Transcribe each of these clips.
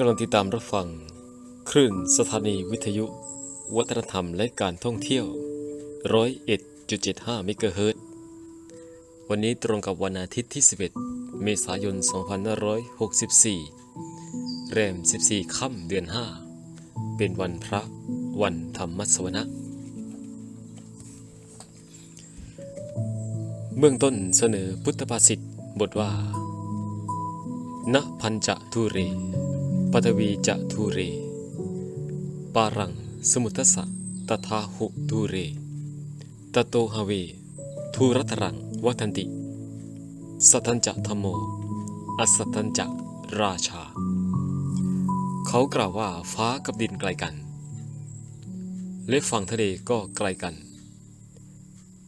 กำลังติดตามรับฟัง คลื่นสถานีวิทยุ วัฒนธรรมและการท่องเที่ยวร้อยเอ็ดจุดเมกะเฮิรตวันนี้ตรงกับวันอาทิตย์ที่ 11 เมษายน 2564 แรม 14 ค่ำเดือน 5 เป็นวันพระวันธรรมสวนะ เบื้องต้นเสนอพุทธภาษิตบทว่าณพันจะทุเร ปฐวีจะทุเร ปารังสมุทสะตถาหุทุเร ตโตหเว ทุรัตรังวัทันติ สัทันจะธรรมโม อสัทันจะราชา เขากล่าวว่าฟ้ากับดินไกลกัน และฝั่งทะเลก็ไกลกัน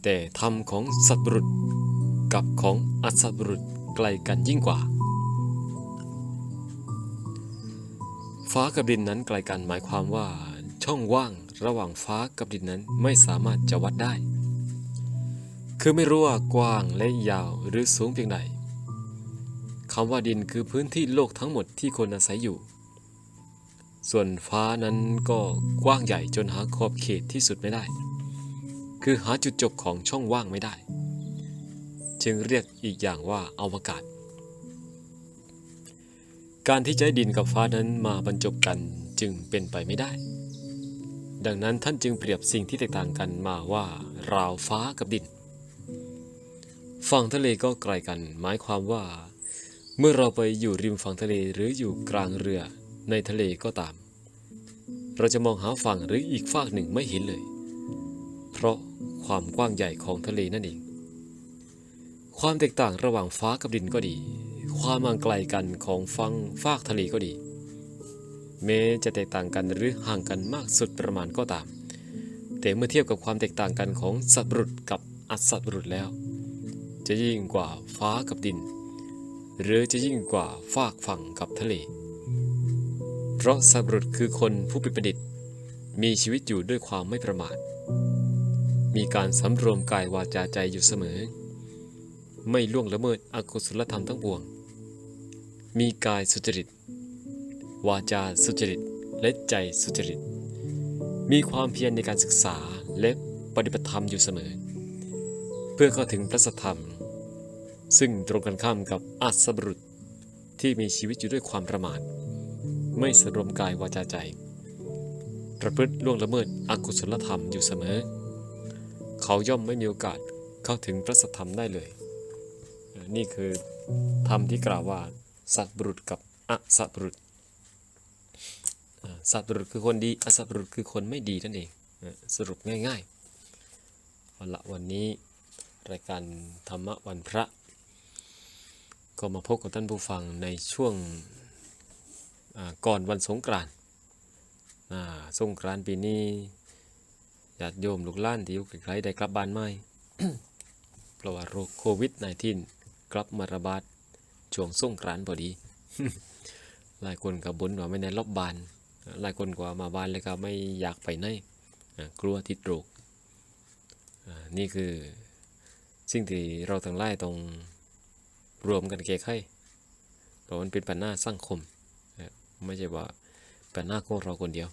แต่ธรรมของสัตว์บุรุษกับของอสัตว์บุรุษไกลกันยิ่งกว่า ฟ้ากับดินนั้นไกลกันหมายความว่า ช่องว่างระหว่างฟ้ากับดินนั้นไม่สามารถจะวัดได้ คือไม่รู้ว่ากว้างและยาวหรือสูงเพียงใดคำว่าดินคือพื้นที่โลกทั้งหมดที่คนอาศัยอยู่ ส่วนฟ้านั้นก็กว้างใหญ่จนหาขอบเขตที่สุดไม่ได้ คือหาจุดจบของช่องว่างไม่ได้ จึงเรียกอีกอย่างว่าอาวกาศ การที่จะให้ดินกับฟ้านั้นมาบรรจบกันจึงเป็นไปไม่ได้ ดังนั้นท่านจึงเปรียบสิ่งที่แตกต่างกันมาว่าราวฟ้ากับดิน ฝั่งทะเลก็ไกลกัน หมายความว่า เมื่อเราไปอยู่ริมฝั่งทะเลหรืออยู่กลางเรือในทะเลก็ตาม เราจะมองหาฝั่งหรืออีกฝากหนึ่งไม่เห็นเลย เพราะความกว้างใหญ่ของทะเลนั่นเอง ความแตกต่างระหว่างฟ้ากับดินก็ดี ความห่างไกลกันของฟังฟากทะเลก็ดี แม้จะแตกต่างกันหรือห่างกันมากสุดประมาณก็ตาม แต่เมื่อเทียบกับความแตกต่างกันของสัตว์รุษกับอสัตว์รุษแล้ว จะยิ่งกว่าฟ้ากับดิน หรือจะยิ่งกว่าฟากฝั่งกับทะเล เพราะสัตว์รุษคือคนผู้เป็นประดิษฐ์ มีชีวิตอยู่ด้วยความไม่ประมาทมีการสำรวมกายวาจาใจอยู่เสมอ ไม่ล่วงละเมิดอกุศลธรรมทั้งปวง มีกายสุจริต วาจาสุจริต และใจสุจริต มีความเพียรในการศึกษาและปฏิบัติธรรมอยู่เสมอ เพื่อเข้าถึงพระสธรรม ซึ่งตรงกันข้ามกับอัศบรุษที่มีชีวิตอยู่ด้วยความประมาท ไม่สรวมกายวาจาใจ ประพฤติล่วงละเมิดอกุศลธรรมอยู่เสมอ เขาย่อมไม่มีโอกาสเข้าถึงพระสธรรมได้เลย นี่คือธรรมที่กล่าวว่าสัตว์บุรุษกับอสัตว์บุรุษสัตว์บุรุษคือคนดีอสัตว์บุรุษคือคนไม่ดีนั่นเองสรุปง่ายๆเอาละวันนี้รายการธรรมะวันพระ ก็มาพบกับท่านผู้ฟังในช่วงก่อนวันสงกรานต์สงกรานต์ปีนี้ญาติโยมลูกล้านที่อยู่ใกล้ๆได้กลับบ้านไหมเพราะว่าโรคโควิด -19 กลับมาระบาดช่วงส่งกรานพอดี หลายคนก็บ่นว่าไม่ได้รอบบาน หลายคนกว่ามาบ้านแล้วก็ไม่อยากไปไหนกลัวติดโรคอ่านี่คือสิ่งที่เราทั้งหลายต้องรวมกันแก้ไขเพราะมันเป็นปัญหาสังคม ไม่ใช่ว่าปัญหาของเราคนเดียว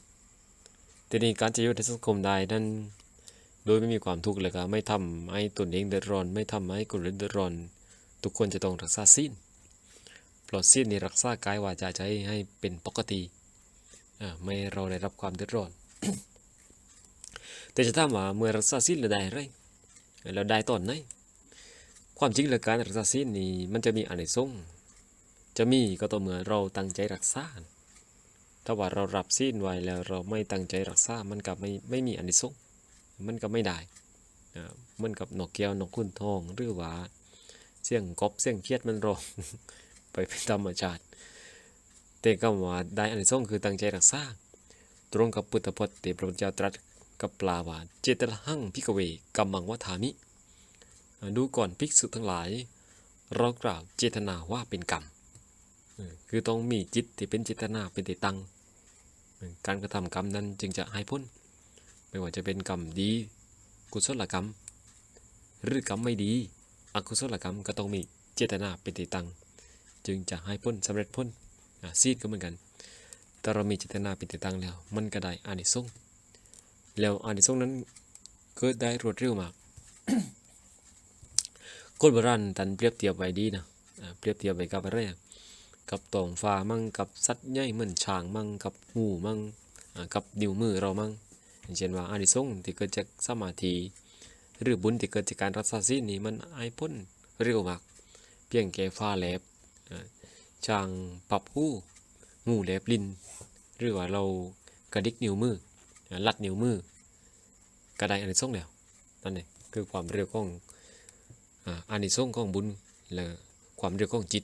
ทีนี้การจะอยู่ในสังคมได้นั้นโดยไม่มีความทุกข์เลยก็ไม่ทำให้ตนเองเดือดร้อน ไม่ทำให้คนอื่นเดือดร้อน ทุกคนจะต้องรักษาศีลเพราะศีลนี่รักษากายวาจาใจให้เป็นปกติไม่เราได้รับความเดือดร้อน แต่จะถามว่าเมื่อรักษาศีลเราได้ไรเราได้ตอนไหนความจริงแล้วการรักษาศีลนี่มันจะมีอานิสงส์จะมีก็ต่อเมื่อเราตั้งใจรักษา ถ้าว่าเรารับศีลไว้แล้วเราไม่ตั้งใจรักษา มันก็ไม่ไม่มีอานิสงส์มันก็ไม่ได้มันกับนกแก้วนกขุนทองหรือว่า เสียงกบเสียงเครียดมันร้องไปเป็นธรรมชาติ แต่ก็ว่าได้อันที่งคือตั้งใจรักษาตรงกับพุทธพจน์ที่พระพุทธเจ้าตรัสกับปลาว่าเจตหังพิกเวกัมมังวัฏามิ ดูก่อนภิกษุทั้งหลาย เรากล่าวเจตนาว่าเป็นกรรม คือต้องมีจิตที่เป็นเจตนาเป็นติตัง การกระทำกรรมนั้นจึงจะให้พ้น ไม่ว่าจะเป็นกรรมดี กุศลกรรม หรือกรรมไม่ดี อกุศลกรรมก็ต้องมีเจตนาเป็นติตังจึงจะให้พ้นสำเร็จพ้นอะซีดก็เหมือนกัน แต่เรามีเจตนาเป็นติตั้งแล้ว มันก็ได้อานิสงส์แล้วอานิสงส์นั้นเกิดได้รวดเร็วมากคนโบราณตันเปรียบเทียบไว้ดีนะเปรียบเทียบไว้กับอะไรกับตองฟ้ามั่งกับสัตว์ใหญ่เหมือนช้างมั่งกับหูมั่งกับนิ้วมือเรามั่งเช่นว่าอานิสงส์ที่เกิดจากสมาธิ หรือบุญที่เกิดจากการรักษาศีลนี่มันอายพ้นเร็วมาก เพียงแค่ฟ้าแลบอ่างปรับหูงูแลบลิ้นหรือว่าเรากระดิกนิ้วมือลัดนิ้วมือก็ไดอานิสงส์แล้วนั่นเองคือความเร็วของอ่าอานิสงส์ของบุญและความเร็วของจิต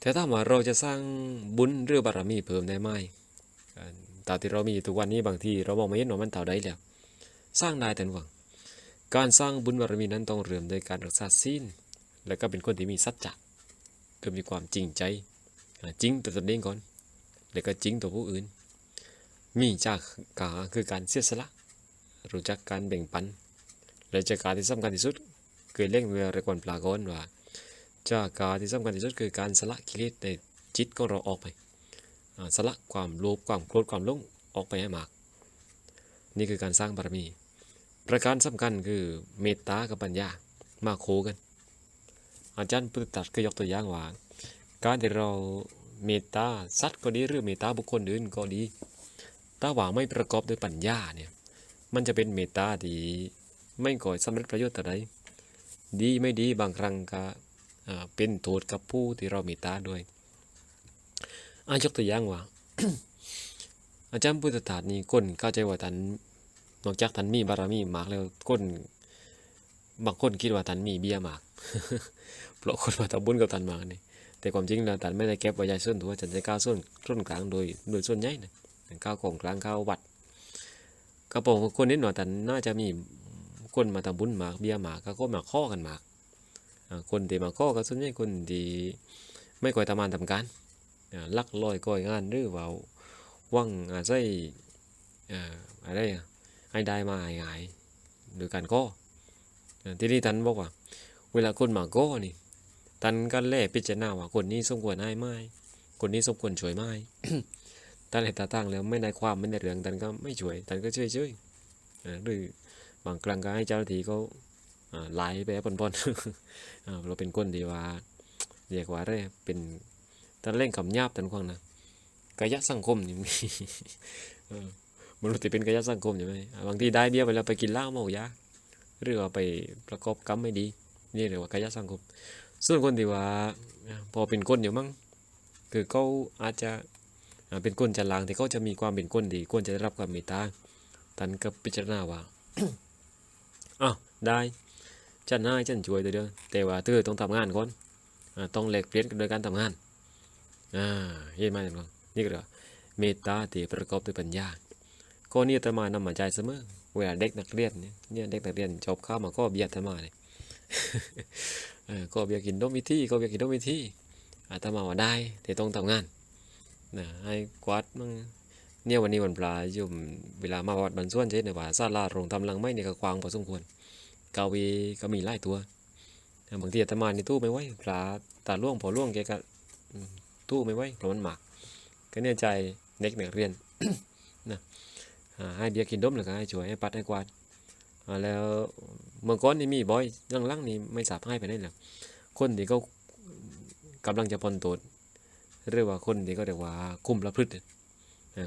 แต่ถ้าว่าเราจะสร้างบุญหรือบารมีเพิ่มได้ไหมอ่าตาที่เรามีอยู่ทุกวันนี้บางทีเรามองไม่เห็นว่ามันเท่าใดแล้ว สร้างได้แต่หวัง การสร้างบุญบารมีนั้นต้องเริ่มโดยการรักษาศีลและก็เป็นคนที่มีสัจจะคือมีความจริงใจจริงต่อตนเองก่อน แล้วก็จริงต่อผู้อื่น มีจากกาคือการเสียสละ รู้จักการแบ่งปัน และจากการที่สำคัญที่สุดคือเล่งเวลาเรกวันปลากอนว่าจากการที่สำคัญที่สุดคือการสละกิเลสในจิตของเราออกไป สละความโลภความโกรธความหลงออกไปให้มาก นี่คือการสร้างบารมี ประการสำคัญคือเมตตากับปัญญามาโคกัน อาจารย์พุทธตัดก็ยกตัวอย่างว่า การที่เราเมตตาสัตว์ก็ดีหรือเมตตาบุคคลอื่นก็ดี ถ้าว่าไม่ประกอบด้วยปัญญาเนี่ยมันจะเป็นเมตตาที่ไม่ก่อสำเร็จประโยชน์แต่ใดดีไม่ดีบางครั้งก็เป็นโทษกับผู้ที่เราเมตตาด้วยอายกตัวอย่างว่า อาจารย์พุทธทาสนี่คนเข้าใจว่าท่าน นอกจากท่านมีบารมีมากแล้วคนบางคนคิดว่าท่านมีเบี้ยมาก เพราะคนมาทำบุญกับท่านมากนี่แต่ความจริงแล้วท่านไม่ได้เก็บไว้ใหญ่ส่วนตัวท่านจะก้าวส่วนส่วนกลางโดยโดยส่วนใหญ่นะก้าวของกลางก้าววัดกระโปรงคนนิดหน่อยท่นน่าจะมีคนมาทำบุญมากเบี้ยมากก็มาข้อกันมากคนที่มาข้อก็ส่วนใหญ่คนที่ไม่ก่อยทำงานทำการลักลอยก่อยงานหรือว่าว่างอาศัยอ่อะไรอะ ให้ได้มาง่ายๆโดยการข้อที่นี่ท่านบอกว่า เวลาคนมาข้อนี่ท่านก็แล่พิจารณาว่าคนนี้สมควรให้ไหมคนนี้สมควรช่วยไหมท่านเห็นตาตั้งแล้วไม่ได้ความไม่ได้เรื่องท่านก็ไม่ช่วยท่านก็ช่วยช่วยๆหรือบางครั้งก็ให้เจ้าหน้าที่เขาอ่าไล่ไปปนๆเราเป็นคนทีว่าเรียกว่าอะไรเป็นตอนเล่นคำหยาบตันควางนะกายะสังคมนี่มี มนุษย์ที่เป็นกายสังคมใช่ไหมบางทีได้เบี้ยไปแล้วไปกินเหล้าเมายาหรือว่าไปประกอบกรรมไม่ดี นี่เรียกว่ากายสังคม ส่วนคนที่ว่าพอเป็นคนอยู่มั้งคือเขาอาจจะเป็นคนจันลางที่เขาจะมีความเป็นคนดีควรจะได้รับความเมตตาท่านก็พิจารณาว่าอ้าวได้ฉันให้ฉันช่วยเดียวแต่ว่าเธอต้องทำงานก่อนต้องแลกเปลี่ยนกันโดยการทำงานอ่าเห็นไหมท่านผู้ฟังนี่ก็เรียกเมตตาที่ประกอบด้วยปัญญา ข้อนี้อาตมานำมาใจเสมอเวลาเด็กนักเรียนเนี่ยเนี่ยเด็กนักเรียนจบข้าวมาก็เบียดอาตมาเลยก็เบียดกินนมวิธีก็เบียดกินนมวิธีอาตมาว่าได้ แต่ต้องทำงานนะให้กวาดมั่งเนี่ยวันนี้วันปลาอยู่เวลามาวัดบรรส่วนเช่นว่าซาลาโรงทำลังไม้เนี่ยก็กวางพอสมควรกาวีก็มีหลายตัวบางทีอาตมานี่ตู้ไม่ไหวปลาตาล่วงพอล่วงแกก็ตู้ไม่ไหวเพราะมันหมักก็เนี่ยใจเด็กนักเรียน ให้เบียกินดมแล้วก็ให้ช่วยให้ปัดให้กวาดแล้วเมื่อก่อนนี่มีบ่อยหลังๆนี่ไม่สาบให้ไปได้หรอกคนที่เขากำลังจะพอนตดหรือว่าคนที่เขาเรียกว่าคุมประพฤติ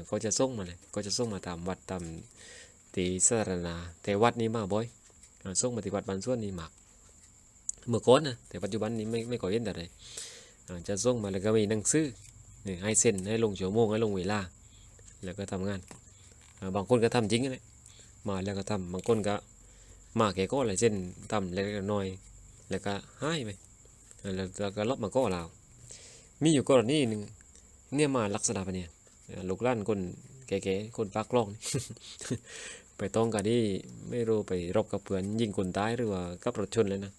เขาจะส่งมาเลยเขาจะส่งมาตามวัดตามตีสาธารณะแต่วัดนี้มาบ่อยอ่าส่งปฏิบัติบางส่วนนี่หมักเมื่อก่อนนะแต่ปัจจุบันนี้ไม่ไม่ก่อยเห็นแต่ใดจะส่งมาแล้วก็มีหนังสือให้เซ็นให้ลงชั่วโมงให้ลงเวลาแล้วก็ทำงาน บางคนก็ทำจริงเลยมาแล้วก็ทำบางคนก็มาแก่ก็อะไรเส้นทำเล็กๆน้อยแล้วก็ให้ไปแล้วก็ลบมาก็เรามีอยู่กรณีหนึ่งเนี่ยมาลักษณะปะเนี่ยลูกล้านคนแก่ๆคนปากกล้อง ไปต้องกันที่ไม่รู้ไปรบกับเพื่อนยิงคนตายหรือว่ากับรถชนเลยนะ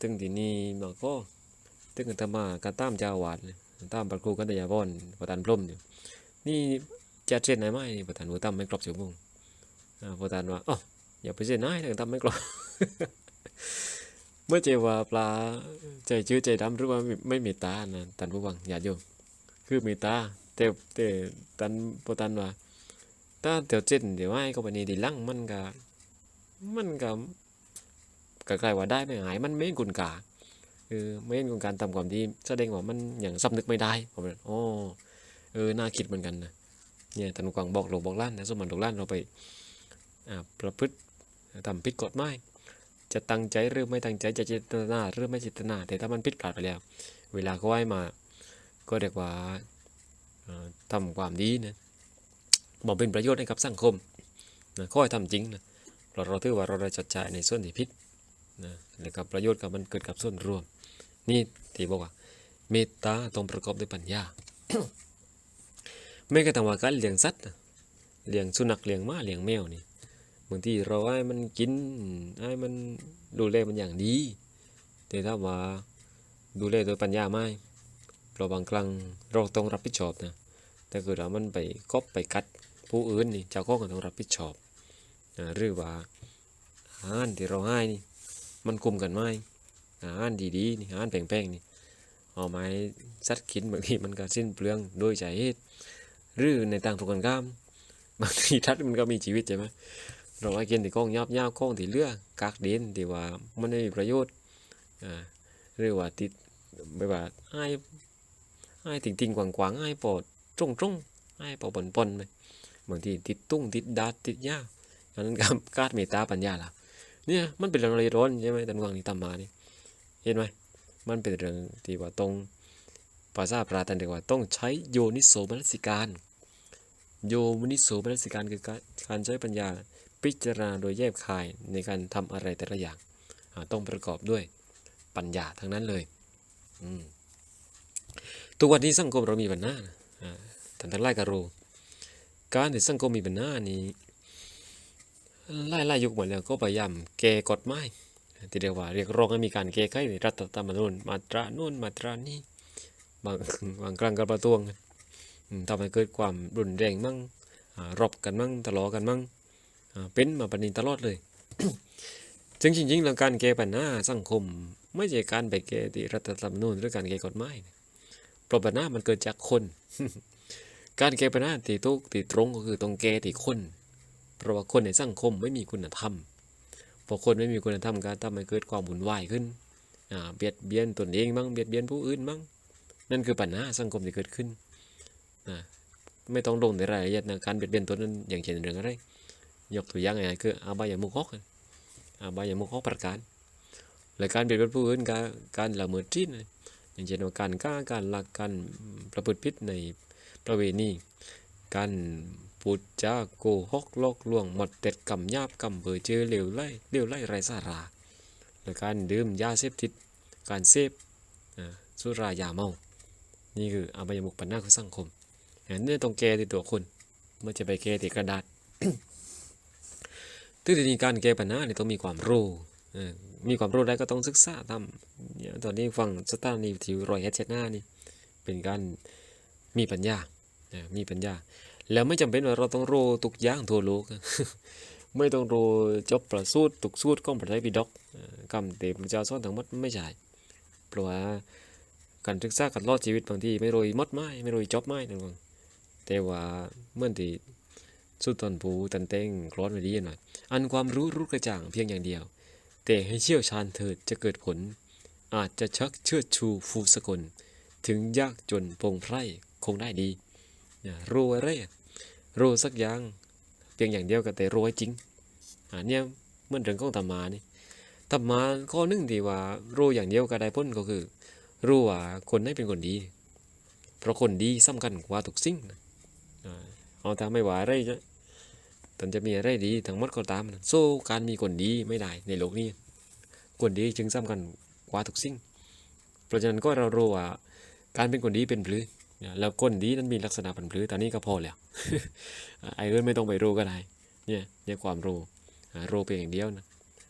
ตึงที่นี่มาก็ตึงกันตมากันตามเจ้าวาดตามพระครูกันตยาบอนประธานพรมอยู่นี่ จะเช่นไหนไหมประธานหัวตั้มไม่ครอบชั่วโมงอ่าประธานว่าอ๋ออย่าไปเช่นไหนนะตั้มไม่ครอบเมื่อเจว่าปลาใจชื้อใจดำหรือว่าไม่ม่เมตานะท่านผู้ฟังอย่าโยมคือมตตาแต่แต่ตันพอตันว่าถ้าเดี๋ยวเจ็ดเดี๋ยวให้ก็ไปนี่ดีลังมันก็มันก็ก็กลายว่าได้ไม่หายมันไม่เห็นคุณกาเออไม่เห็นคุณการทำความดีแสดงว่ามันอย่างสำนึกไม่ได้ผมเลยอ๋อเออน่าคิดเหมือนกันนะ เนี่ยตันกวางบอกหลวงบอกล้านนะสมมันหลวงล้านเราไปประพฤติทำผิดกฎหมายจะตั้งใจหรือไม่ตั้งใจจะเจตนาหรือไม่เจตนา แต่ถ้ามันผิดพลาดไปแล้ว เวลาเขาให้มา ก็เรียกว่าเอ่อทำความดีนะบอกเป็นประโยชน์ให้กับสังคมนะขอให้ทำจริงนะเราเราถือว่าเราได้จัดจ่ายในส่วนที่ผิดนะแล้วก็ประโยชน์กับมันเกิดกับส่วนรวม นี่ที่บอกว่าเมตตาต้องประกอบด้วยปัญญา ไม่กระทั่งว่าการเลี้ยงสัตว์เลี้ยงสุนัขเลี้ยงหม้าเลี้ยงแมวนี่บางทีเราให้มันกินให้มันดูแลมันอย่างดี แต่ถ้าว่าดูแลโดยปัญญาไม่เราบางครั้งเราต้องรับผิดชอบนะแต่คือเรามันไปก๊อปไปกัดผู้อื่นนี่เจ้าของก็ต้องรับผิดชอบนะหรือว่าอาหารที่เราให้นี่มันคุมกันไหมอาหารดีๆนี่อาหารแพงๆนี่เอาไม้สัตว์กินบางทีมันก็สิ้นเปลืองโดยใจเหตุ หรือในต่างตรงกันข้ามบางทีทัดมันก็มีชีวิตใช่ไหมเราให้กินที่ก้องยับยับก้องที่เลือกกากดินที่ว่ามันไม่มีประโยชน์อ่าหรือว่าติดไม่ว่าให้ ai tỉnh tỉnh quảng quảng ai bỏ trông trông ai bỏ bẩn bẩn này บางทีติดตุ้งติดดาดติดยาอันนั้นการกาดเมตตาปัญญาล่ะเนี่ยมันเป็นเรื่องร้อนใช่ไหมตันวังนี่ตามมานี่เห็นไหมมันเป็นเรื่องที่ว่าต้อง ภาษาปราตันเรียกว่าต้องใช้โยนิโสมนสิการ โยนิโสมนสิการคือการใช้ปัญญาพิจารณาโดยแยบคายในการทำอะไรแต่ละอย่าง ต้องประกอบด้วยปัญญาทั้งนั้นเลยทุกวันนี้สังคมเรามีปัญหานะอ่าท่านทั้งหลายก็รู้การที่สังคมมีปัญหานี้ไล่ไล่ยุคหมดแล้วก็พยายามแก้กฎหมายที่เรียกว่าเรียกร้องให้มีการแก้ไขรัฐธรรมนูญมาตราโน่นมาตรานี้ บางบางครั้งก็ประท้วงกันทำให้เกิดความรุนแรงมั่งรบกันมั่งทะเลาะกันมั่งเป็นมาปานนี้ตลอดเลยจึงจริงๆแล้วการแก้ปัญหาสังคม ไม่ใช่การไปแก้ที่รัฐธรรมนูญหรือการแก้กฎหมายเพราะปัญหามันเกิดจากคน การแก้ปัญหาที่ตุกที่ตรงก็คือต้องแก้ที่คน เพราะว่าคนในสังคมไม่มีคุณธรรมพอคนไม่มีคุณธรรมก็ทำให้เกิดความวุ่นวายขึ้นเบียดเบียนตนเองบ้างเบียดเบียนผู้อื่นบ้าง นั่นคือปัญหาสังคมที่เกิดขึ้นนะไม่ต้องลงในรายละเอียดนะการเบียดเบียนตนนั้นอย่างเช่นเรื่องอะไรยกตัวอย่างง่ายคืออาบายามุขอกอะอาบายามุขอกประการและการเบียดเบียนผู้อื่นการการละเมิดศีลนอย่างเช่นว่าการฆ่าการลักการประพฤติผิดในประเวณีการพูดจาโกหกลอกลวงหมดเต็ดกำยาบกำเบอเจอเหลวไล่เหลวไล่ไรสาราและการดื่มยาเสพติดการเสพสุรายาเมา นี่คืออบายมุขปัญหาของสังคมอันนี้ต้องแก้ที่ตัวคนไม่จะไปแก้ที่กระดาษทึ่ทีนี้การแก้ปัญหาเนี่ยต้องมีความรู้มีความรู้ได้ก็ต้องศึกษาทำเนี่ยตอนนี้ฟังสถานีวิทยุรอยเอชหน้านี่เป็นการมีปัญญามีปัญญา แล้วไม่จำเป็นว่าเราต้องรู้ทุกอย่างทั่วโลกไม่ต้องรู้จบประสูตรทุกสูตรของพระไตรปิฎกเอ่อกำเตพระเจ้าสอนทั้งหมดไม่ใช่เพราะว่า การศึกษาการรอดชีวิตบางทีไม่รู้หมดไม้ไม่รู้จบไม้นั่นเองแต่ว่าเมื่อที่สุดตอนผูตันเต้งคลอดมาดีหน่อยอันความรู้รู้กระจ่างเพียงอย่างเดียว แต่ให้เชี่ยวชาญเถิดจะเกิดผล อาจจะชักเชิดชูฟูสกลถึงยากจนโปร่งไพร่คงได้ดีรู้อะไรอะรู้สักอย่างเพียงอย่างเดียวก็แต่รู้ให้จริงอันเนี้ยเมื่อนเรื่องของธรรมานี่ธรรมาข้อหนึ่งที่ว่ารู้อย่างเดียวก็ได้พ้นก็คือ รู้ว่าคนให้เป็นคนดี เพราะคนดีสำคัญกว่าทุกสิ่งนะอ่าเอาแต่ไม่ว่าอะไรจะตอนจะมีอะไรดีทั้งหมดก็ตามนะสู้การมีคนดีไม่ได้ในโลกนี้ คนดีจึงสำคัญกว่าทุกสิ่ง เพราะฉะนั้นก็เรารู้ว่าการเป็นคนดีเป็นปลือนะแล้วคนดีนั้นมีลักษณะเป็นปลือตอนนี้ก็พอแล้ว ไอ้เรื่องไม่ต้องไปรู้ก็ได้ เนี่ยเนี่ยความรู้รู้เพียงอย่างเดียวนะ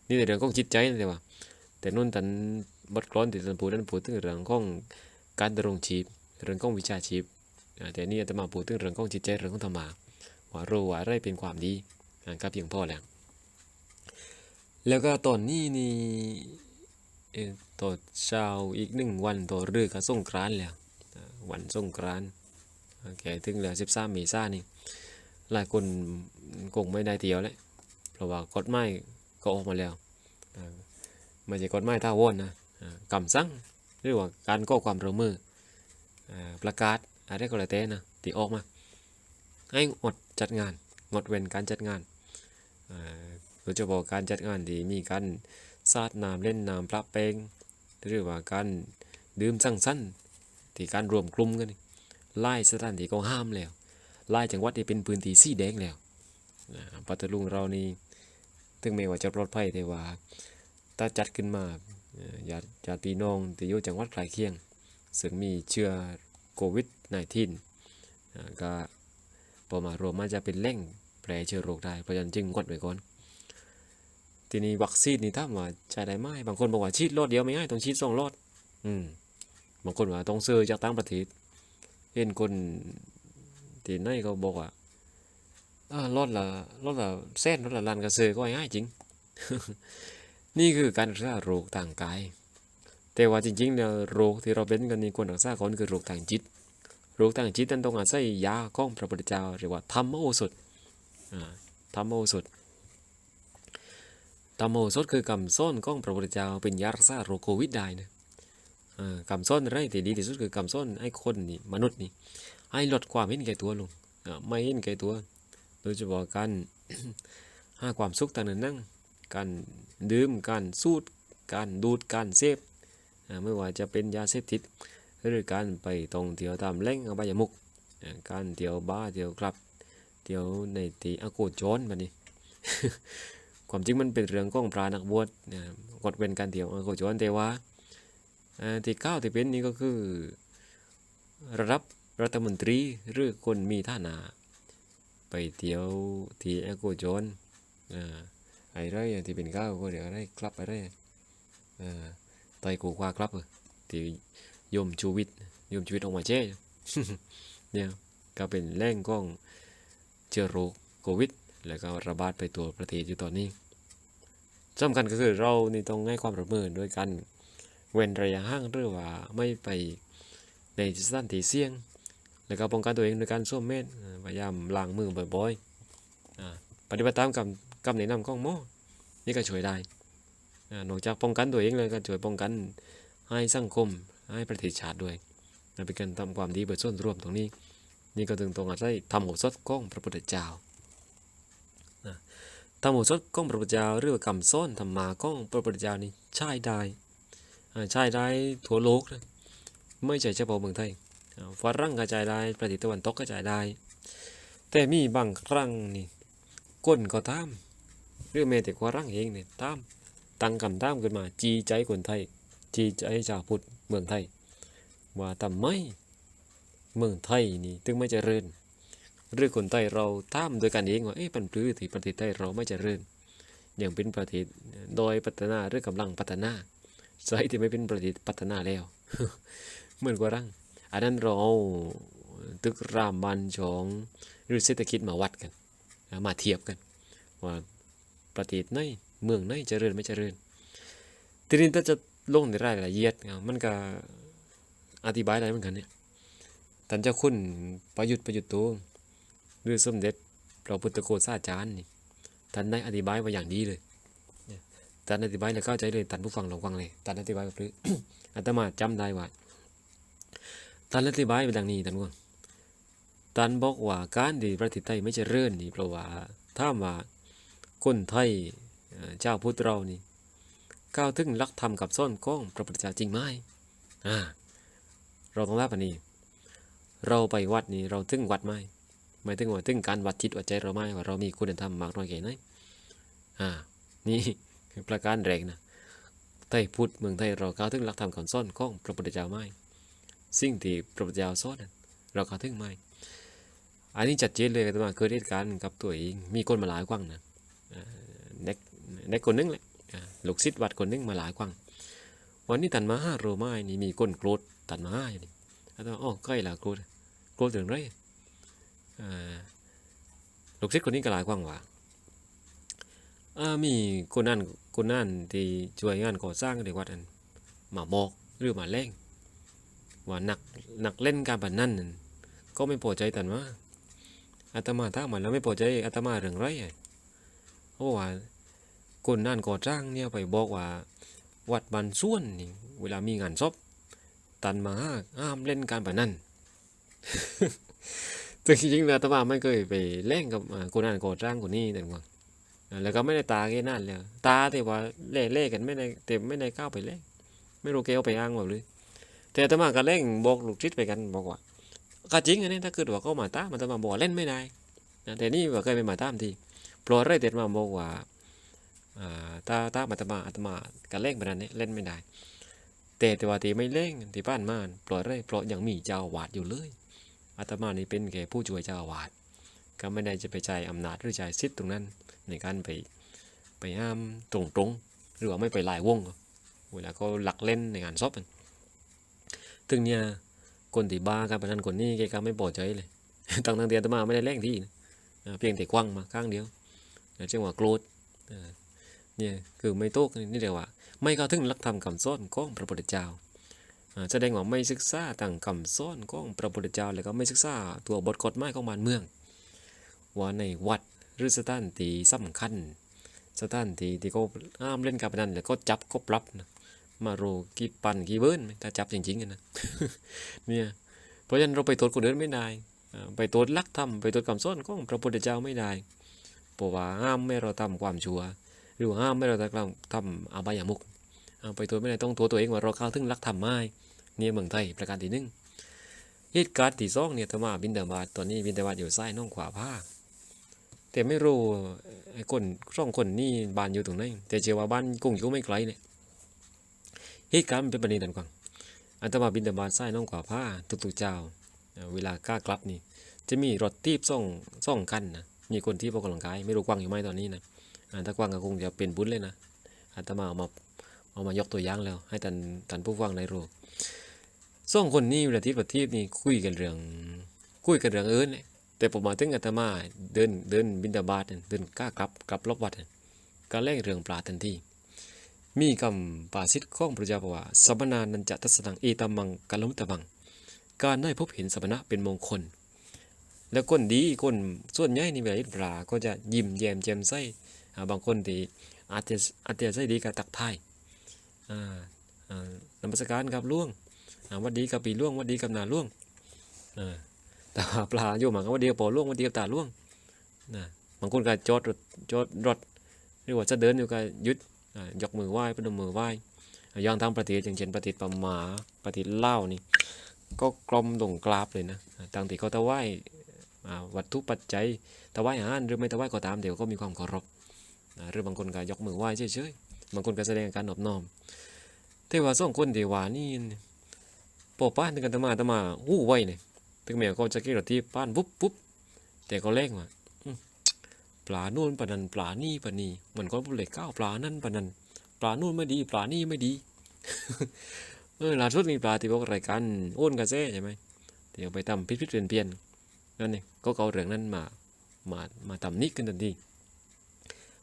นี่ในเรื่องของจิตใจนะแต่ว่า แต่นุ่นตัน บทกลอนที่ตันพูดนั้นพูดถึงเรื่องของการดำรงชีพเรื่องของวิชาชีพแต่นี่อาตมาพูดถึงเรื่องของจิตใจเรื่องของธรรมะว่ารู้ว่าอะไรเป็นความดีอ่าก็เพียงพอแล้วแล้วก็ตอนนี้นี่เอ่อต่อเช้าอีกหนึ่งวันต่อเรือกับสงกรานแล้ววันส่งกรานแก่ถึงแล้ว13เมษายนนี่หลายคนคงไม่ได้เที่ยวแล้วเพราะว่ากฎหมายก็ออกมาแล้วไม่ใช่กฎหมายท่าวนนะ อ่ากำสั่งหรือว่าการก่อความร่วมมือประกาศอะไรก็แล้วแต่นะที่ออกมาให้งดจัดงานงดเว้นการจัดงานโดยเฉพาะการจัดงานที่มีการสาดน้ำเล่นน้ำประเปงหรือว่าการดื่มสังสรรค์ที่การรวมกลุ่มกันไล่สถานที่ก็ห้ามแล้วไล่จังหวัดที่เป็นพื้นที่สีแดงแล้วปัตตลุงเรานี่ถึงแม้ว่าจะปลอดภัยแต่ว่าถ้าจัดขึ้นมา ญาติญาติพี่น้องที่อยู่จังหวัดใกล้เคียง ซึ่งมีเชื้อโควิด -19 ก็พอมารวมมันจะเป็นแหล่งแพร่เชื้อโรคได้เพราะฉะนั้นจึงงดไว้ก่อนทีนี้วัคซีนนี่ถ้ามว่าใช้ได้ไหมบางคนบอกว่าฉีดโลดเดียวไม่ได้ต้องฉีดสองโลดอืมบางคนว่าต้องซื้อจากต่างประเทศเห็นคนที่ไหนเขาบอกว่าอ่ารถละรถละแสนรถละล้านก็ซื้อก็ง่ายจริง นี่คือการรักษาโรคทางกาย แต่ว่าจริงๆเนี่ยโรคที่เราเป็นกันนี่ควรรักษาก่อนคือโรคทางจิต โรคทางจิตนั้นต้องอาศัยยาของพระพุทธเจ้าเรียกว่าธรรมโอสถธรรมโอสถธรรมโอสถคือกำส้นของพระพุทธเจ้าเป็นยารักษาโรคโควิดได้นะอ่ากำส้นอะไรที่ดีที่สุดคือกำส้นให้คนนี่มนุษย์นี่ให้ลดความเห็นแก่ตัวลงไม่เห็นแก่ตัว โดยเฉพาะการหาความสุขต่างๆนั่ง การดื่มการสูดการดูดการเสพไม่ว่าจะเป็นยาเสพติด หรือการไปท่องเที่ยวตามแหล่งอบายมุกการเที่ยวบ้าเที่ยวคลับเที่ยวในที่อโกจรแบบนี้ความจริงมันเป็นเรื่องของพระนักบวชนะกดเป็นการเที่ยวอโกจรแต่ว่าที่เก้าที่เป็นนี่ก็คือระดับรัฐมนตรีหรือคนมีฐานะไปเที่ยวที่อโกจรอ่า ไอ้ไรอะที่เป็นเก้าก็เดี๋ยวอะไรคลับอะไรอ่าไตรกูควาคลับอะที่โยมชูวิทย์โยมชูวิทย์ออกมาแจ้เนี่ยก็เป็นแหล่งของเชื้อโรคโควิด แล้วก็ระบาดไปตัวประเทศอยู่ตอนนี้สำคัญก็คือเรานี่ต้องให้ความร่วมมือโดยการเว้นระยะห่างหรือว่าไม่ไปในสถานที่เสี่ยง แล้วก็ป้องกันตัวเองโดยการสวมแมสอ่าพยายามล้างมือบ่อยๆอ่าปฏิบัติตามคำ คำแนะนำของหมอนี่ก็ช่วยได้นอกจากป้องกันตัวเองเลยก็ช่วยป้องกันให้สังคมให้ประเทศชาติด้วยเป็นการทำความดีเพื่อส่วนร่วมตรงนี้ นี่ก็ถึงตรงอาศัยทำหัวสดของพระพุทธเจ้านะทำหัวสดของพระพุทธเจ้าหรือว่ากรรมซ้อนธรรมาของพระพุทธเจ้านี่ใช้ได้ใช้ได้ทั่วโลกนะไม่ใช่เฉพาะเมืองไทยอ่าฝรั่งก็ใช้ได้ประเทศตะวันตกก็ใช้ได้ แต่มีบางครั้งนี่ก้นก็ตาม หรือแม้แต่ฝรั่งเองเนี่ยตามตั้งคำตามขึ้นมา จีใจคนไทย จีใจชาวพุทธเมืองไทย ว่าทำไมเมืองไทยนี่ถึงไม่เจริญ หรือคนไทยเราตามโดยกันเองว่าเอ๊ะปันปลื้อที่ประเทศไทยเราไม่เจริญอย่างเป็นประเทศโดยพัฒนาหรือกำลังพัฒนาใส่ที่ไม่เป็นประเทศพัฒนาแล้วเหมือนกว่ารังอันนั้นเราเอาตึกรามบันชองหรือเศรษฐกิจมาวัดกัน มาเทียบกันว่า ประเทศไหนเมืองไหนเจริญไม่เจริญ ทีนี้ถ้าจะลงในรายละเอียดมันก็อธิบายได้เหมือนกันเนี่ยท่านเจ้าคุณประยุทธ์ประยุทธ์โตหรือสมเด็จพระพุทธโฆษาจารย์นี่ท่านได้อธิบายไว้อย่างดีเลยท่านอธิบายแล้วเข้าใจเลยท่านผู้ฟังลองฟังเลยท่านอธิบายแบบนี้อาตมาจำได้ว่าท่านอธิบายไปดังนี้ท่านว่าท่านบอกว่าการที่ประเทศไทยไม่เจริญนี่เพราะว่าถ้ามว่า คนไทยเจ้าพุทธเรานี่ก้าวถึงลักธรรมกับส้นของพระพุทธเจ้าจริงไหมอ่าเราต้องรับอันนี้ เราไปวัดนี่เราถึงวัดไหมหมายถึงว่าถึงการวัดจิตวัดใจเราไหมว่าเรามีคุณธรรมมากน้อยแค่ไหนอ่านี่คือประการแรกนะไทยพุทธเมืองไทยเราก้าวถึงหลักธรรมกับส้นของพระพุทธเจ้าไหมสิ่งที่พระพุทธเจ้าสอนนเราก้าวถึงไหมอันนี้จัดเจนเลยแต่มาเกิดเหตุการณ์กับตัวเองมีคนมาหลายครั้งนะ เด็กเด็กคนนึงแหละลูกศิษย์วัดคนหนึงมาหลายครั้งวันนี้ตันมาห้าโรม้นี่มีก้นโกรธตันมาห้าอยู่นี่แล้วก็อ๋อใกล้ละโกรธโกรธถึงไรลูกศิษย์คนนี้ก็หลายครั้งว่ามีคนนั้นคนนั้นที่ช่วยงานก่อสร้างในวัดนั้นมาบอกหรือมาแรงว่าหนักหนักเล่นการพนันนั่นก็ไม่พอใจตันว่าอาตมาถ้ามันแล้วไม่พอใจอาตมาเรื่องไรอะ เพราะว่าคนนั่นก่อจ้างเนี่ยไปบอกว่า วัดบันส่วนนี่เวลามีงานศพตันมาห้าห้ามเล่นการพนันแต่จริงๆแล้วอาตมาไม่เคยไปเล่นกับคนนั่นก่อจ้างคนนี้แต่ว่าอ่าแล้วก็ไม่ได้ตาแค่นั้นเลยตาแต่ว่าเล่เล่กันไม่ได้แต่ไม่ได้ก้าวไปเล่นไม่รู้แกเอาไปอ้างแบบเลยแต่ตมาก็เล่นบอกลูกศิษย์ไปกันบอกว่าก็จริงอันนี้ถ้าเกิดว่าเขามาตามอาตมาบอกเล่นไม่ได้แต่นี่ว่าเคยไปมาตามที เพราะอะไรเด็ดมาบอกว่าตาตามอาตมาอาตมาก็เล่นแบบนั้นเนี่ยเล่นไม่ได้ แต่แต่ว่าที่ไม่เล่นที่บ้านมานเพราะอะไรเพราะยังมีเจ้าวาดอยู่เลยอาตมานี่เป็นแค่ผู้ช่วยเจ้าวาดก็ไม่ได้จะไปใช้อำนาจหรือใช้สิทธิ์ตรงนั้น ในการไปไปห้ามตรงๆ หรือว่าไม่ไปหลายวงเวลาเขาหลักเล่นในงานซอบมันถึงเนี่ยคนที่บ้าการพนันคนนี้แกก็ไม่พอใจเลยตั้งตั้งแต่อาตมาไม่ได้เล่งที่เพียงแต่ควังมาข้างเดียว จังหวะโกรธเนี่ยคือไม่โต๊กนี่เรียกว่า ไม่เข้าถึงหลักธรรมคำสอนของพระพุทธเจ้าอ่าแสดงว่าไม่ศึกษาต่างคำสอนของพระพุทธเจ้าแล้วก็ไม่ศึกษาตัวบทกฎหมายของบ้านเมือง ว่าในวัดหรือสถานที่สำคัญสถานที่ที่เขาห้ามเล่นการพนันแล้วก็จับก็ปรับนะมาโรกี่ปันกี่เบิ้ลถ้าจับจริงๆกันนะเนี่ยเพราะฉะนั้นเราไปโทษคนอื่นไม่ได้ ไปโทษลักธรรมไปโทษคำสอนของพระพุทธเจ้าไม่ได้ เพราะว่าห้ามไม่เราทำความชั่ว หรือห้ามไม่เราทำอาบายมุกอ่าไปโทษไม่ได้ต้องโทษตัวเองว่าเราเข้าถึงลักธรรมไม่เนี่ยเมืองไทยประการที่หนึ่งเหตุการณ์ที่สองเนี่ยธรรมาบินเดาบาตตอนนี้บินเดาบาตอยู่ซ้น้องขวาผ้าแต่ไม่รู้ไอ้คนสองคนนี่บ้านอยู่ตรงไหนแต่เชื่อว่าบ้านคงอยู่ไม่ไกลเนี่ยเหตุการณ์มันเป็นแบบนี้ดังก่อนอันตมาบินแต่บานซ้น้องกว่าผ้าทุกๆเจ้าเอ่อเวลากล้ากลับนี่ จะมีรถตีบส่องส่องกันนะ มีคนที่ออกกำลังกายไม่รู้กว้างอยู่ไหมตอนนี้นะอาถ้ากว้างก็คงจะเป็นบุญเลยนะอันตมาเอามาเอามายกตัวอย่างแล้ว ให้ท่านท่านผู้ฟังได้รู้สองคนนี้เวลาที่ประทีปนี่คุยกันเรื่องคุยกันเรื่องเอิญเนี่ยแต่ผมมาถึงอาตมาเดินเดินบินตาบาตเดินกล้ากลับกลับรอบวัดก็แล่งเรื่องปลาทันทีมีคำปาสิทธิ์ของพระเจ้าบอกว่าสัมปนานันจะทัศนังเอตามังกัลมุตตะมัง การได้พบเห็นสัมปนะเป็นมงคล แล้วคนดีคนส่วนใหญ่นี่เวลาเห็นปลาก็จะยิ้มแย้มแจ่มใสอ่าบางคนที่อาจจะอาจจะใส่ดีกับตักทายอ่าอ่านมัสการกับล่วงอ่าวัดดีกับปีล่วงวัดดีกับนาล่วงอ่าแต่ปลาอยู่หมันก็ว่าดียวปอล่วงว่าดียวตาล่วงนะบางคนก็จอดรถจอดรถหรือว่าจะเดินอยู่ก็ยุดอ่ายกมือไหว้พนมมือไหว้อ่าอย่างทางประเทศอย่างเช่นประเทศปาหมาประเทศลานี่ก็กลมตรงกราบเลยนะต่างที่เขาถวายอ่า วัตถุปัจจัยถวายอาหารหรือไม่ถวายก็ตามเดี๋ยวก็มีความเคารพหรือบางคนก็ยกมือไหว้เฉยๆบางคนก็แสดงอาการนอบน้อมแต่ว่าสองคนเทวานี่ปอป้านกันตมาตมาหู้ไว้เนี่ยถึงแม้เขาจะเกินรถที่ป้านปุ๊บปุ๊บแต่ก็เล่งว่าปลานู่นปนันปลานี่ปนี่เหมือนคนพูดเลยก้าวปลานั่นปนันปลานู่นไม่ดี ปลานี่ไม่ดีเออล่าสุดมีปลาที่บอกรายการโอนกระแสใช่ไหมเดี๋ยวไปทำพิษพิษเปลี่ยนเปลี่ยน นั่นนี่ก็เอาเรื่องนั้นมามามาทำนิกกันทันที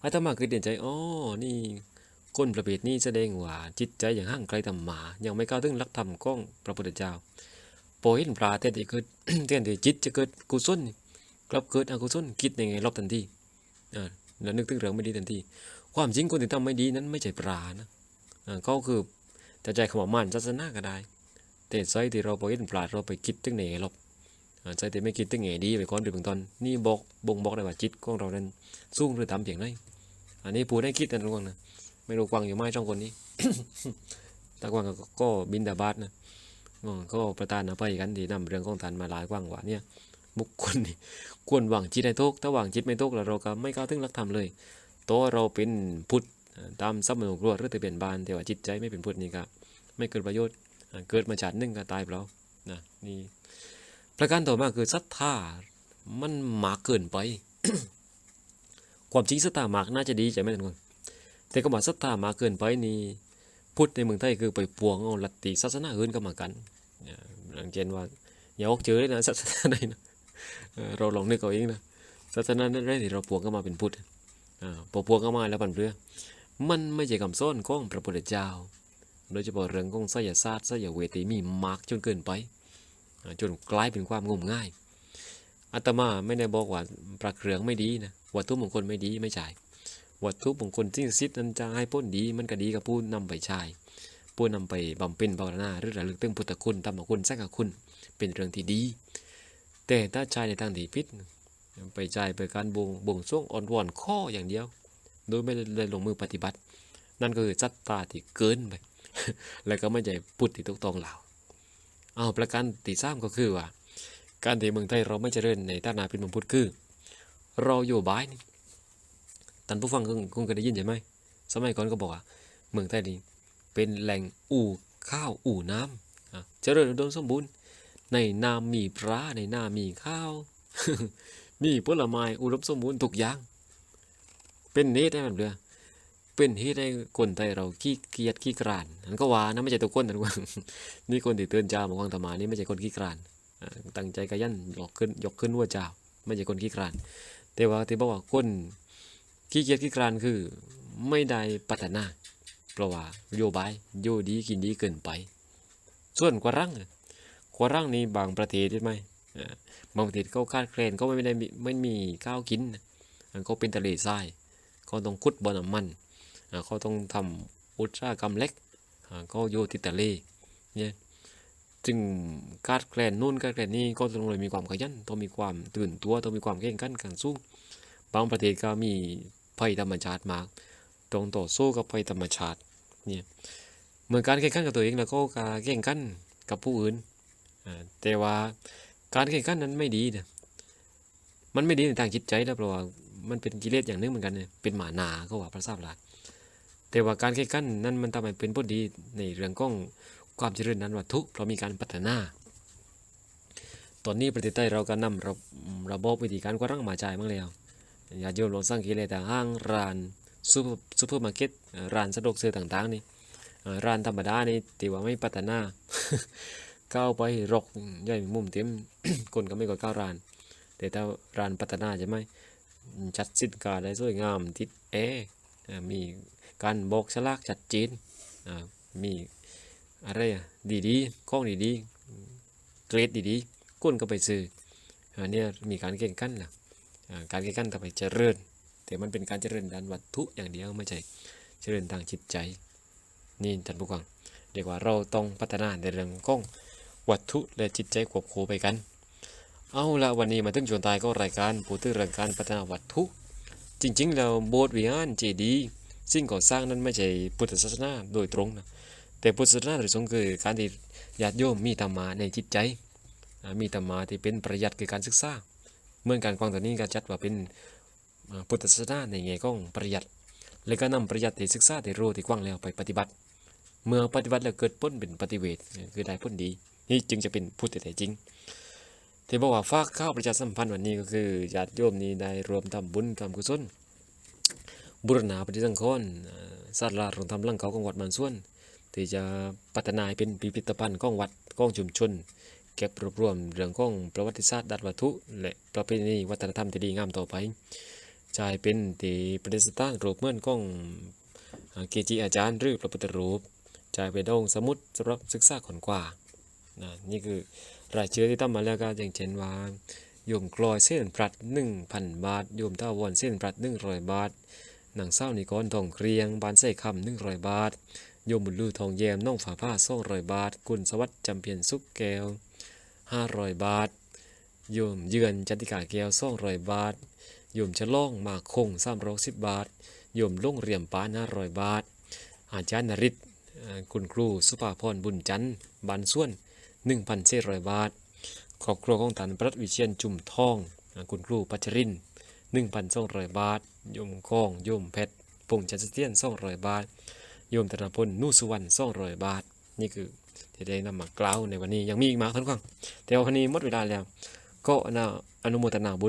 อาตมาคือเด่นใจอ๋อนี่คนประเภทนี้แสดงว่าจิตใจอย่างห่างไกลธรรมา ยังไม่เข้าถึงหลักธรรมของพระพุทธเจ้าพอเห็นปลาแต่ที่เกิดแทนที่จิตจะเกิดกุศลกลับเกิดอกุศลคิดยังไงรอบทันทีอ่าแล้วนึกถึงเรื่องไม่ดีทันทีความจริงคนที่ทำไม่ดีนั้นไม่ใช่ปลานะอ่าเขาคือจะใจคำว่ามันศาสนาก็ได้ แต่ใจที่เราพอเห็นปลาเราไปคิดถึงไหนหรอกอ่า ใจที่ไม่คิดถึงไหนดีไปก่อนหรือเบื้องต้นนี่บอกบ่งบอกได้ว่าจิตของเรานั้นสูงหรือต่ำเพียงไหนอันนี้พูดให้คิดนะทุกคนนะไม่รู้กวางอยู่ไหมช่องคนนี้ตากวางก็บินดาบาดนะก็ประธานอภัยกันที่นำเรื่องของทานมาหลายกว้างว่าเนี่ยบุคคลนี่ควรหวังจิตให้ทุกถ้าหวังจิตไม่ทุกแล้วเราก็ไม่เข้าถึงหลักธรรมเลยตัวเราเป็นพุทธตามสัมมโนครัวหรือแต่เป็นบานแต่ว่าจิตใจไม่เป็นพุทธนี่ก็ไม่เกิดประโยชน์เกิดมาชาตินึ่งก็ตายเปล่านะนี่ ประการต่อมาคือศรัทธามันมากเกินไป ความจริงศรัทธามากน่าจะดีใช่ไหมทุกคนแต่ก็มาศรัทธามากเกินไปนี่พุทธในเมืองไทยคือไปปวงเอาลัทธิศาสนาอื่นเข้ามากันเนี่ยอย่างเช่นว่าอย่าออกเจอเลยนะศาสนาใดนะเราลองนึกเอาเองนะศาสนานั้นไรที่เราปวงเข้ามาเป็นพุทธพอปวงเข้ามาแล้วปันเรือมันไม่ใช่คำสอนของพระพุทธเจ้าโดยเฉพาะเรื่องของไสยศาสตร์ไสยเวทีมีมากจนเกินไป จนกลายเป็นความงมง่ายอาตมาไม่ได้บอกว่าพระเครื่องไม่ดีนะวัตถุมงคลไม่ดีไม่ใช่วัตถุมงคลที่ศิษย์นั้นจะให้พ้นดีมันก็ดีกับผู้นำไปใช้ผู้นำไปบำเพ็ญภาวนาหรือระลึกถึงพุทธคุณธรรมคุณสังฆคุณเป็นเรื่องที่ดี แต่ถ้าใช้ในทางที่ผิดไปใช้ไปการบวงบงสรวงอ่อนวอนข้ออย่างเดียว โดยไม่ได้ลงมือปฏิบัติ นั่นก็คือจัตตาที่เกินไป แล้วก็ไม่ใช่พุทธที่ถูกต้องเหล่า เอาประการที่สามก็คือว่า การที่เมืองไทยเราไม่เจริญในฐานะเป็นเมืองพุทธคือ เราอยู่บ้านนี่ท่านผู้ฟังคงคงเคยได้ยินใช่ไหมสมัยก่อนก็บอกว่า เมืองไทยนี่เป็นแหล่งอู่ข้าวอู่น้ำเจริญอุดมสมบูรณ์ในน้ำมีปลาในน้ำมีข้าว มีผลไม้อุดมสมบูรณ์ทุกอย่าง เป็นเหตุให้มันเรือ เป็นเหตุให้คนไทยเราขี้เกียจขี้กรานอันก็ว่านะไม่ใช่ทุกคนนะทุกคนนี่คนที่เตือนเจามาวังธรรมานี่ไม่ใช่คนขี้กรานตั้งใจกระยันยกขึ้นยกขึ้นว่าเจ้า ไม่ใช่คนขี้กรานแต่ว่าที่บอกว่าคนขี้เกียจขี้กรานคือไม่ได้พัฒนาเพราะว่าโยบายโยดีกินดีเกินไป ส่วนกวารังกวารังนี่บางประเทศใช่ไหมอ่าบางประเทศเขาคาดเคลนเขาไม่ได้มีไม่มีข้าวกินอ่าเขาเป็นทะเลทรายเขาต้องขุดบ่อน้ำมัน เขาต้องทำอุตสาหกรรมเล็กอ่าเขาอยู่ติดทะเลเนี่ยจึงคาดแคลนนู่นคาดแคลนนี่ก็ต้องเลยมีความขยันต้องมีความตื่นตัวต้องมีความแข่งขันกันสู้บางประเทศก็มีภัยธรรมชาติมากต้องต่อสู้กับภัยธรรมชาติเนี่ยเหมือนการแข่งขันกับตัวเองแล้วก็การแข่งขันกับผู้อื่นอ่าแต่ว่าการแข่งขันนั้นไม่ดีนะมันไม่ดีในทางจิตใจนะเพราะว่ามันเป็นกิเลสอย่างหนึงเหมือนกันเนี่ยเป็นหมาหนาก็ว่าพระทราบลา แต่ว่าการแข่งขันนั้นมันทำให้เป็นผลดีในเรื่องของความเจริญนั้นวัตถุเพราะมีการพัฒนา ตอนนี้ประเทศไทยเราก็นำระระบบวิธีการกว้างมาจ่ายบ้างแล้วญาติโยมลองสังเกตเลยแต่ห้างร้านซูเปอร์ซูเปอร์มาร์เก็ตร้านสะดวกซื้อต่างๆนี่ร้านธรรมดานี่ตีว่าไม่พัฒนาก้าวไปรกย่อยมุมเต็มคนก็ไม่กดก้าวร้าน แต่ถ้าร้านพัฒนาใช่ไหมจัดสินค้าได้สวยงามติดแอร์เอมี การบอกฉลากชัดเจนมีอะไรอะดีๆของดีๆเกรดดีๆคนก็ไปซื้ออันนี้มีการแข่งขันนะการแข่งขันทำให้เจริญ แต่มันเป็นการเจริญด้านวัตถุอย่างเดียวไม่ใช่เจริญทางจิตใจนี่ท่านผู้ฟังเรียกว่าเราต้องพัฒนาในเรื่องของวัตถุและจิตใจควบคู่ไปกัน เอาละวันนี้มาถึงชวนตายก็รายการพูดถึงเรื่องการพัฒนาวัตถุ จริงๆ แล้วโบสถ์วิหารเจดีย์ สิ่งก่อสร้างนั้นไม่ใช่พุทธศาสนาโดยตรงนะแต่พุทธศาสนาโดยตรงคือการที่ญาติโยมมีธรรมะในจิตใจ มีธรรมะที่เป็นประหยัดคือการศึกษาเมื่อการกวางตัวนี้ก็จัดว่าเป็นพุทธศาสนาในแง่ของประหยัด และก็นำประหยัดที่ศึกษาที่รู้ที่กว้างแล้วไปปฏิบัติ เมื่อปฏิบัติแล้วเกิดผลเป็นปฏิเวทคือได้ผลดีนี่จึงจะเป็นพุทธแท้จริงที่บอกว่าฝากข้าวประชาสัมพันธ์วันนี้ก็คือญาติโยมนี้ได้รวมทำบุญทำกุศล บุรณาปฏิสังขรณ์เอ่อศาลาโรงทำร่างเขาของวัดมันส่วน ที่จะพัฒนาเป็นพิพิธภัณฑ์ของวัดของชุมชน เก็บรวบรวมเรื่องของประวัติศาสตร์ด้านวัตถุและประเพณีวัฒนธรรมที่ดีงามต่อไปจ่ายเป็นที่ประดิษฐานรูปเมื่อนของเกจิอาจารย์หรือพระพุทธรูปจ่ายไปดองสมุดสำหรับศึกษาขอนกว่านะนี่คือรายชื่อที่ตั้งมาแล้วก็อย่างเช่นว่าโยมกลอยเส้นปรัดหนึ่งพันบาทโยมท่าวอนเส้นปรัดหนึ่งร้อยบาท หนังเศร้านิกรทองเครียง บานไส้คำหนึ่งร้อยบาท โยมบุญลือทองแยมน้องฝาผ้าสองร้อยบาท กุลสวัสดิ์จำเพียนสุกแก้วห้าร้อยบาท โยมเยือนจันติกาแก้วสองร้อยบาท โยมฉลองมาคงสามร้อยสิบบาท โยมลุงเรียมป้านห้าร้อยบาท อาจารย์นริศคุณครูสุภาพรบุญจันทร์บานส่วน1,400บาทครอบครัวของท่านปรัตวิเชียนจุ่มทอง คุณครูปัชรินทร์ 1,200 บาทยมคองยมเพชรพงษ์จันทร์เสถียร200 บาทโยมธนพลนุสุวรรณ200 บาท นี่คือที่ได้นำมากล่าวในวันนี้ยังมีอีกมากท่านผู้ฟังแต่ว่าวันนี้หมดเวลาแล้ว ก็อนุโมทนาบุญ